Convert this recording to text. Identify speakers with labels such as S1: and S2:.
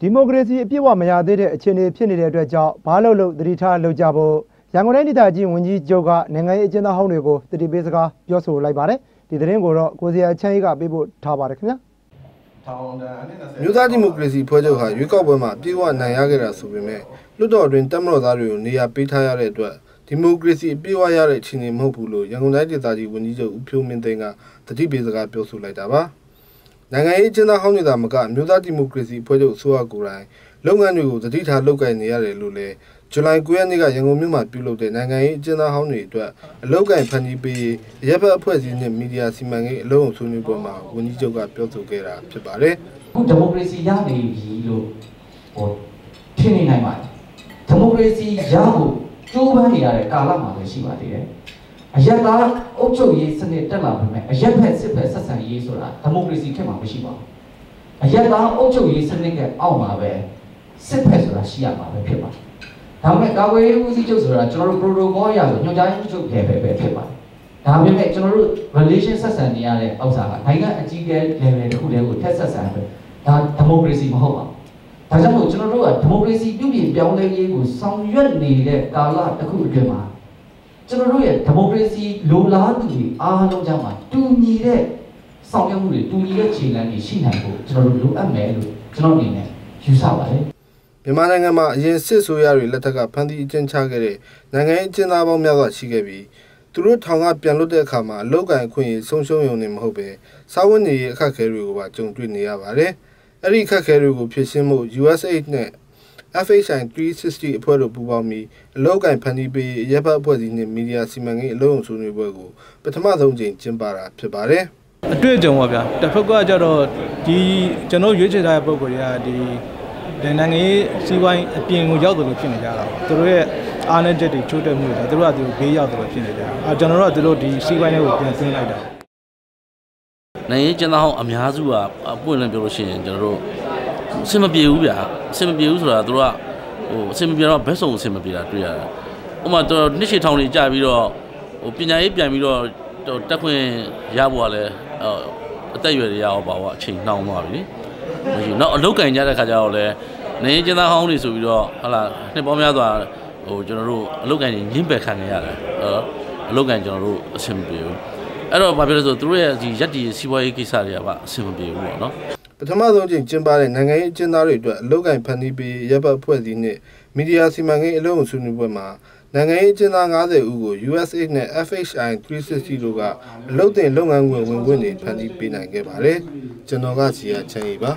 S1: ဒီမိုကရေစီအပြည့်အဝမရသေးတဲ့အခြေအနေဖြစ်နေတဲ့အတွက်ကြောင့်ဘာလို့လို့သတိထားလုပ်ကြဖို့ရန်ကုန်တိုင်းဒေသကြီးဝန်ကြီးချုပ်ကနိုင်ငံရေးအကျဉ်းသားဟောင်းတွေကိုတတိပေးစကားပြောဆိုလိုက်ပါတယ်ဒီသတင်းကိုတော့ကိုစရာချမ်းကြီးကပေးပို့ထားပါတယ်ခင်ဗျာ
S2: ထောင်ဒဏ်အနည်း20
S3: မြို့သားဒီမိုကရေစီဖွဲ့ချုပ်ဟာရွေးကောက်ပွဲမှာပြေဝနိုင်ရခဲ့တာဆိုပေမဲ့လွှတ်တော်အတွင်းတက်မတော်သားတွေကိုနေရာပေးထားရတဲ့အတွက်ဒီမိုကရေစီအပြည့်အဝရတဲ့အခြေအနေမဟုတ်ဘူးလို့ရန်ကုန်တိုင်းဒေသကြီးဝန်ကြီးချုပ်ဦးဖြိုးမင်းသိန်းကတတိပေးစကားပြောဆိုလိုက်တာပါ နိုင်ငံရေးအကျဉ်းသားဟောင်းနေတာမကမြို့သားဒီမိုကရေစီဖွဲ့ချုပ်အစိုးရကိုယ်တိုင်လုပ်ငန်းတွေကိုတတိထားလုပ်ကိုင်နေရတယ်လို့လည်းဇူလိုင်9ရက်နေ့ကရန်ကုန်မြို့မှာပြုလုပ်တဲ့နိုင်ငံရေးအကျဉ်းသားဟောင်းတွေအတွက်အလုပ်ကိုင်ဖန်တီးပေးရပ်ဘက်အဖွဲ့အစည်းနဲ့မီဒီယာစီမံကိန်းအလုံးအုံဆွေးနွေးပွဲမှာဝန်ကြီးချုပ်ကပြောဆိုခဲ့တာဖြစ်ပါတယ်
S4: အခုဒီမိုကရေစီရနေပြီလို့ဟိုထင်နေနိုင်ပါတယ်ဒီမိုကရေစီရဖို့ကြိုးပမ်းနေရတဲ့ကာလမှာလည်းရှိပါသေးတယ် အရက်သားအုပ်ချုပ်ရေးစနစ်တက်လာပြီမဲ့အရက်ဖက်စစ်ဖက်ဆက်ဆံရေးဆိုတာဒီမိုကရေစီခေတ်မှာမရှိပါဘူးအရက်သားအုပ်ချုပ်ရေးစနစ်ကအောက်မှာပဲစစ်ဖက်ဆိုတာရှိရမှာပဲဖြစ်ပါတယ်ဒါပေမဲ့ကာကွယ်ရေးဦးစီးချုပ်ဆိုတာကျွန်တော်တို့ protocol အရဆိုညွှန်ကြားရေးချုပ်ရဲ့ပဲပဲဖြစ်ပါတယ်ဒါပေမဲ့ကျွန်တော်တို့ relation ဆက်ဆံနေရတဲ့ဥစ္စာကနိုင်ငံအကြီးအကဲ level တစ်ခုတည်းကိုထက်ဆက်ဆံပဲဒါဒီမိုကရေစီမဟုတ်ပါဘူးဒါကြောင့်မို့ကျွန်တော်တို့ကဒီမိုကရေစီပြုပြင်ပြောင်းလဲရေးကိုဆောင်ရွက်နေတဲ့ကာလတစ်ခုအတွင်းမှာ ကျွန်တော်တို့ရဲ့ဒီမိုကရေစီလိုလားသူတွေအားလုံးကြောင့်မှာတူညီတဲ့ဆောင်ရွက်မှုတွေတူညီတဲ့ခြေလှမ်းတွေရှိနိုင်ဖို့ကျွန်တော်တို့လိုအပ်မယ်လို့ကျွန်တော်အနေနဲ့ယူဆပါတယ်
S3: မြန်မာနိုင်ငံမှာအရင်စစ်ဆိုးရတွေလက်ထက်ကဖမ်းဆီးအကျဉ်းချခဲ့တဲ့နိုင်ငံရေးအကျဉ်းသားပေါင်းများစွာရှိခဲ့ပြီးသူတို့ထောင်ကပြန်လွတ်တဲ့အခါမှာအလောက်ကန်အခွင့်အရေးဆုံးရှုံးရုံနဲ့မဟုတ်ပဲစာဝတ်နေရေးအခက်အခဲတွေကိုပါကြုံတွေ့နေရပါတယ်။အဲ့ဒီအခက်အခဲတွေကိုဖြေရှင်းဖို့ USAID နဲ့ FHI 360အဖွဲ့တို့ပူးပေါင်းပြီးအလောက်ကန်ဖန်တီးပေးရပ်ဘက်အဖွဲ့အစည်းနဲ့မီဒီယာစီမံကိန်းအလုံးစုံဆွေးနွေးပွဲကိုပထမဆုံးချိန်ကျင်းပတာဖြစ်ပါတယ်။
S5: အတွေ့အကြုံပါဗျာတစ်ဖက်ကကြတော့ဒီကျွန်တော်ရွေးချယ်ထားတဲ့ပုံကိုယ်တွေကဒီဒီနိုင်ငံရေးစီးပွားရေးအပြင်ကိုရောက်တယ်လို့ဖြစ်နေကြတာပေါ့သူတို့ရဲ့အားနည်းချက်တွေချိုးတက်မှုတွေသူတို့ကသူတို့ဘေးရောက်တယ်လို့ဖြစ်နေကြတာအဲကျွန်တော်တို့ကသူတို့ဒီစီးပွားရေးကိုပြန်သွင်းလိုက်တာ
S6: နိုင်ငံရေးကျန်းသားဟောင်းအများစုကအပွင့်လင်းပြောလို့ရှိရင်ကျွန်တော်တို့ အဆင်မပြေဘူးဗျာအဆင်မပြေဘူးဆိုတာသူတို့ကဟိုအဆင်မပြေတော့ဘက်ဆုံးအဆင်မပြေတာတွေ့ရတယ်ဥပမာတော်နှစ်ရှည်ထောင်တွေကြာပြီးတော့ဟိုပညာရေးပြန်ပြီးတော့တက်ခွင့်ရဖို့ကလည်းအသက်အရွယ်တွေရအောင်ပါပေါ့အချိန်နှောင်းသွားပြီမရှိနောက်အလုတ်ကင်ကြတဲ့ခါကျတော့လည်းနိုင်ငံကျန်းသားဟောင်းတွေဆိုပြီးတော့ဟာလာနှစ်ပေါင်းများစွာဟိုကျွန်တော်တို့အလုတ်ကင်ညှင်းပယ်ခံနေရတယ်အလုတ်ကင်ကျွန်တော်တို့အဆင်မပြေဘူးအဲ့တော့ဘာဖြစ်လဲဆိုသူတို့ရဲ့ဒီရက်ဒီစီးပွားရေးကိစ္စတွေကပါအဆင်မပြေဘူးပေါ့နော်
S3: ပထမဆုံးချိန်ကျင်းပတဲ့နိုင်ငံရေးအကျဉ်းသားတွေအတွက်အလုပ်ကိုင်ဖန်တီးပေးရပ်ဘက်အဖွဲ့အစည်းနဲ့မီဒီယာစီမံကိန်းအလုံးစုံဆွေးနွေးပွဲမှာနိုင်ငံရေးအကျဉ်းသား90ဦးကို USAID နဲ့ FHI 360တို့ကအလုပ်တင်လုပ်ငန်းခွင်ဝင်ခွင့်တွေဖန်တီးပေးနိုင်ခဲ့ပါတယ်ကျွန်တော်ကစီယာချန်ကြီးပါ